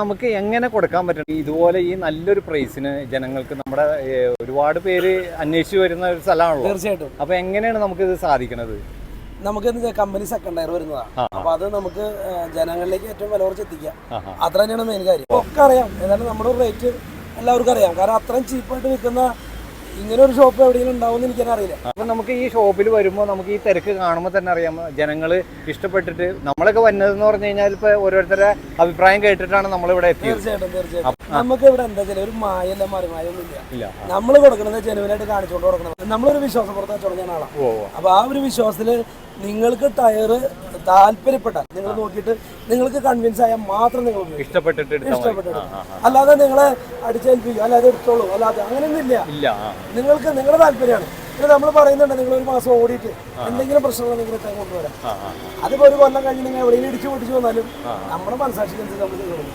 നമുക്ക് എങ്ങനെ കൊടുക്കാൻ പറ്റും ഇതുപോലെ ഈ നല്ലൊരു പ്രൈസിന് ജനങ്ങൾക്ക് നമ്മുടെ ഒരുപാട് പേര് അന്വേഷിച്ച് വരുന്ന ഒരു സ്ഥലമാണല്ലോ. തീർച്ചയായിട്ടും. അപ്പൊ എങ്ങനെയാണ് നമുക്ക് ഇത് സാധിക്കുന്നത് നമുക്ക് കമ്പനി സെക്കൻഡ് ടയർ വരുന്നതാണ് അപ്പൊ അത് നമുക്ക് ജനങ്ങളിലേക്ക് ഏറ്റവും വില കുറച്ച് എത്തിക്കാം. അത്ര തന്നെയാണ് മെയിൻ കാര്യം. ഒക്കെ അറിയാം. ഏതായാലും നമ്മുടെ റേറ്റ് എല്ലാവർക്കും അറിയാം. കാരണം അത്രയും ചീപ്പായിട്ട് വിൽക്കുന്ന ഇങ്ങനെ ഒരു ഷോപ്പ് എവിടെയെങ്കിലും ഉണ്ടാവും എനിക്ക് അറിയില്ല. അപ്പൊ നമുക്ക് ഈ ഷോപ്പിൽ വരുമ്പോൾ നമുക്ക് ഈ തിരക്ക് കാണുമ്പോൾ തന്നെ അറിയാം. ജനങ്ങൾ ഇഷ്ടപ്പെട്ടിട്ട് നമ്മളൊക്കെ വന്നതെന്ന് പറഞ്ഞു കഴിഞ്ഞാൽ ഇപ്പൊ ഓരോരുത്തരുടെ അഭിപ്രായം കേട്ടിട്ടാണ് നമ്മൾ ഇവിടെ എത്തിയത്. തീർച്ചയായിട്ടും തീർച്ചയായിട്ടും. നമുക്ക് ഇവിടെ എന്താ ഒരു മായല്ല മറിമായൊന്നും ഇല്ല. നമ്മൾ കൊടുക്കുന്നത് ജനുവനായിട്ട് കാണിച്ചുകൊണ്ട് കൊടുക്കണം. നമ്മളൊരു വിശ്വാസപ്പുറത്ത് തുടങ്ങിയ ആളാണ് അപ്പൊ ആ ഒരു വിശ്വാസത്തിൽ നിങ്ങൾക്ക് ടയർ താല്പര്യപ്പെട്ടാൽ നിങ്ങൾ നോക്കിയിട്ട് നിങ്ങൾക്ക് കൺവിൻസ് ആയാൽ മാത്രം നിങ്ങൾ ഇഷ്ടപ്പെട്ടിട്ട് ആ. അല്ലാതെ നിങ്ങളെ അടിച്ചേൽപ്പിക്കും അല്ലാതെ എടുത്തോളൂ. അല്ലാതെ അങ്ങനെയൊന്നും ഇല്ല നിങ്ങൾക്ക് നിങ്ങളുടെ താല്പര്യമാണ്. ഇത് നമ്മൾ പറയുന്നുണ്ട് നിങ്ങൾ ഒരു മാസം ഓടിയിട്ട് എന്തെങ്കിലും പ്രശ്നങ്ങൾ നിങ്ങൾ എത്താൻ കൊണ്ടുവരാം. അതിപ്പോ ഒരു കൊല്ലം കഴിഞ്ഞ് നിങ്ങൾ എവിടെയെങ്കിലും ഇടിച്ചു പൊട്ടിച്ചു വന്നാലും നമ്മുടെ മനസ്സാക്ഷി നമ്മൾ ചെയ്യണം